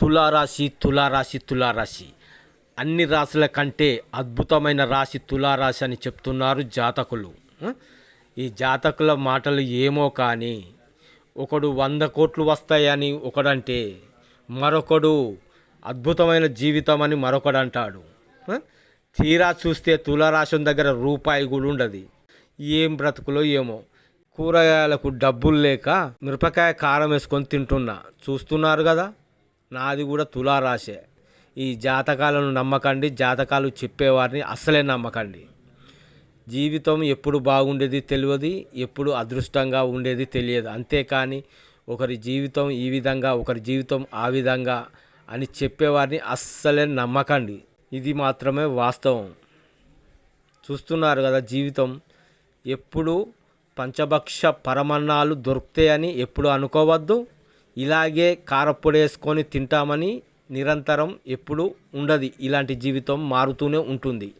తులారాశి తులారాశి తులారాశి. అన్ని రాశుల కంటే అద్భుతమైన రాశి తులారాశి అని చెప్తున్నారు జాతకులు. ఈ జాతకుల మాటలు ఏమో కానీ ఒకడు వంద కోట్లు వస్తాయని ఒకడంటే మరొకడు అద్భుతమైన జీవితం అని మరొకడు అంటాడు తీరా చూస్తే తులారాశి దగ్గర రూపాయి కూడా ఉండదు. ఏం బ్రతుకులో ఏమో. కూరగాయలకు డబ్బులు లేక మిరపకాయ కారం వేసుకొని తింటున్నా. చూస్తున్నారు కదా? నాది కూడా తులారాశే. ఈ జాతకాలను నమ్మకండి జాతకాలు చెప్పేవారిని అస్సలే నమ్మకండి. జీవితం ఎప్పుడు బాగుండేది తెలియదు ఎప్పుడు అదృష్టంగా ఉండేది తెలియదు. అంతేకాని ఒకరి జీవితం ఈ విధంగా ఒకరి జీవితం ఆ విధంగా అని చెప్పేవారిని అస్సలే నమ్మకండి. ఇది మాత్రమే వాస్తవం. చూస్తున్నారు కదా జీవితం. ఎప్పుడు పంచభక్ష పరమన్నాలు దొరుకుతాయని ఎప్పుడు అనుకోవద్దు. ఇలాగే కారప్పొడి వేసుకొని తింటామని నిరంతరం ఎప్పుడు ఉండదు. ఇలాంటి జీవితం మారుతూనే ఉంటుంది.